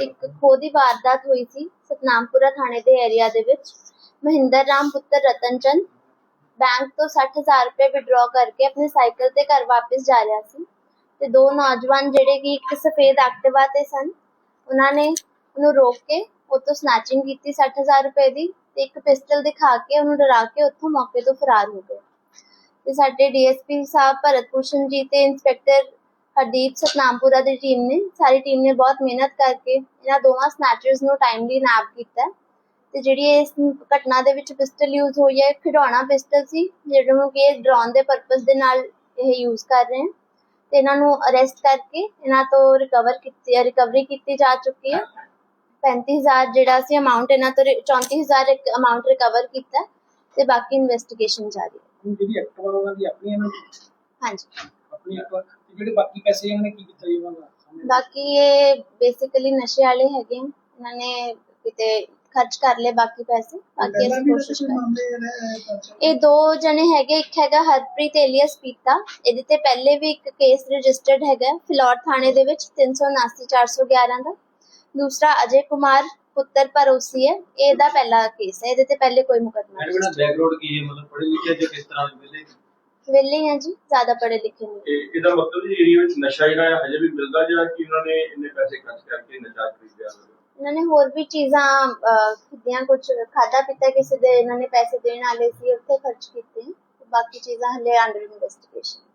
ਇੱਕ ਖੋਹ ਦੀ ਵਾਰਦਾਤ ਹੋਈ ਸੀ ਸਤਨਾਮਪੁਰਾ ਥਾਣੇ ਦੇ ਏਰੀਆ ਦੇ ਵਿੱਚ। ਮਹਿੰਦਰ ਰਾਮ ਪੁੱਤਰ ਰਤਨ ਬੈਂਕ ਤੋਂ 60000 ਰੁਪਏ ਵਿਡਰਾਅ ਕਰਕੇ ਆਪਣੇ ਸਾਈਕਲ ਤੇ ਘਰ ਵਾਪਸ ਜਾ ਰਿਹਾ ਸੀ ਤੇ ਦੋ ਨੌਜਵਾਨ ਜਿਹੜੇ ਕਿ ਇੱਕ ਸਫੇਦ ਐਕਟਿਵਾ ਤੇ ਸਨ, ਉਹਨਾਂ ਨੇ ਉਹਨੂੰ ਰੋਕ ਕੇ ਉਹ ਤੋਂ ਸਨੈਚਿੰਗ ਕੀਤੀ 60000 ਰੁਪਏ ਦੀ ਤੇ ਇੱਕ ਪਿਸਟਲ ਦਿਖਾ ਕੇ ਉਹਨੂੰ ਡਰਾ ਕੇ ਉੱਥੋਂ ਮੌਕੇ ਤੋਂ ਫਰਾਰ ਹੋ ਗਏ। ਤੇ ਸਾਡੇ ਡੀਐਸਪੀ ਸਾਹਿਬ ਭਰਤ ਭੂਸ਼ਣ ਜੀ ਤੇ ਇੰਸਪੈਕਟਰ ਹਰਦੀਪ ਸਤਨਾਮਪੁਰਾ ਦੀ ਟੀਮ ਨੇ। ਸਾਰੀ ਟੀਮ ਨੇ ਬਹੁਤ ਮਿਹਨਤ ਕਰਕੇ ਇਹਨਾਂ ਦੋਵਾਂ ਸਨੈਚਰਸ ਨੂੰ ਟਾਈਮਲੀ ਨੈਪ ਕੀਤਾ। ਹੈ। ਤੇ ਜਿਹੜੀ ਇਸ ਘਟਨਾ ਦੇ ਵਿੱਚ ਪਿਸਟਲ ਯੂਜ਼ ਹੋਈ ਹੈ ਖਿਡੌਣਾ ਪਿਸਟਲ ਸੀ ਜਿਹੜਾ ਨੂੰ ਕਿ ਇਹ ਡਰਾਉਣ ਦੇ ਪਰਪਸ ਦੇ ਨਾਲ ਇਹ ਯੂਜ਼ ਕਰ ਰਹੇ ਹਨ ਤੇ ਇਹਨਾਂ ਨੂੰ ਅਰੈਸਟ ਕਰਕੇ ਇਹਨਾਂ ਤੋਂ ਰਿਕਵਰ ਕੀਤੀ ਰਿਕਵਰੀ ਕੀਤੀ ਜਾ ਚੁੱਕੀ ਹੈ। 35000 ਜਿਹੜਾ ਸੀ ਅਮਾਉਂਟ ਇਹਨਾਂ ਤੋਂ ਰਿ- 34000 ਇੱਕ ਅਮਾਉਂਟ ਰਿਕਵਰ ਕੀਤਾ ਹੈ ਤੇ ਬਾਕੀ ਇਨਵੈਸਟੀਗੇਸ਼ਨ ਜਾਰੀ ਹੈ। ਹੁਣ ਜਿਹੜੀ ਐਕਟਿਵਾ ਉਹਨਾਂ ਦੀ ਆਪਣੀ ਇਹਨਾਂ ਦੀ? ਹਾਂਜੀ। ਆਪਣੀ ਐਕਟਿਵਾ ਤੇ ਜਿਹੜੇ ਬਾਕੀ ਪੈਸੇ ਇਹਨਾਂ ਨੇ ਕੀ ਕੀਤਾ ਜੀ ਉਹਨਾਂ ਦਾ? ਬਾਕੀ ਇਹ ਬੇਸਿਕਲੀ ਨਸ਼ੇ ਵਾਲੇ ਹੈਗੇ ਇਹਨਾਂ ਨੇ ਕਿਤੇ ਖਰਚ ਕਰ ਲਏ ਬਾਕੀ ਪੈਸੇ। ਬਾਕੀ ਅਸੀਂ ਕੋਸ਼ਿਸ਼ ਕਰ ਮਾਮਲੇ ਇਹ ਦੋ ਜਣੇ ਹੈਗੇ ਇੱਕ ਹੈਗਾ ਹਰਪ੍ਰੀਤ ਏਲੀਅਸ ਪੀਤਾ। ਇਹਦੇ ਤੇ ਪਹਿਲੇ ਵੀ ਇੱਕ ਕੇਸ ਰਜਿਸਟਰਡ ਹੈਗਾ ਫਿਲੌਰ ਥਾਣੇ ਦੇ ਵਿੱਚ 379 411 ਦਾ। ਦੂਸਰਾ ਅਜੇ ਕੁਮਾਰ ਪੁੱਤਰ ਪਰੋਸੀ ਹੈ। ਇਹਦਾ ਪਹਿਲਾ ਕੇਸ ਹੈ। ਇਹਦੇ ਤੇ ਪਹਿਲੇ ਕੋਈ ਮੁਕੱਦਮਾ ਇਹਦਾ ਬੈਕਗ੍ਰਾਉਂਡ ਕੀ ਹੈ? ਮਤਲਬ ਪੜ੍ਹੇ ਲਿਖੇ ਜਾਂ ਕਿਸ ਤਰ੍ਹਾਂ ਦੇ ਮਿਲੇ? ਵਿਹਲੇ ਹੈ ਜੀ ਜ਼ਿਆਦਾ ਪੜ੍ਹੇ ਲਿਖੇ ਨਹੀਂ। ਇਹ ਇਹਦਾ ਮਤਲਬ ਜੀ ਏਰੀਆ ਵਿੱਚ ਨਸ਼ਾ ਜਿਹੜਾ ਹੈ ਹਜੇ ਵੀ ਮਿਲਦਾ ਜਿਹੜਾ ਕਿ ਉਹਨਾਂ ਨੇ ਇੰਨੇ ਪੈਸੇ ਖਰਚ ਕਰਕੇ ਨਸ਼ਾ ਖਰੀਦਿਆ ਹੋਵੇ? ਇਹਨਾਂ ਨੇ ਹੋਰ ਵੀ ਚੀਜ਼ਾਂ ਅਹ, ਖਰੀਦੀਆਂ ਕੁਝ ਖਾਦਾ ਪੀਤਾ ਕਿਸੇ ਦੇ ਇਹਨਾਂ ਨੇ ਪੈਸੇ ਦੇਣ ਵਾਲੇ ਸੀ ਉੱਥੇ ਖਰਚ ਕੀਤੇ। ਬਾਕੀ ਚੀਜ਼ਾਂ ਹਲੇ ਅੰਡਰ ਇਨਵੈਸਟੀਗੇਸ਼ਨ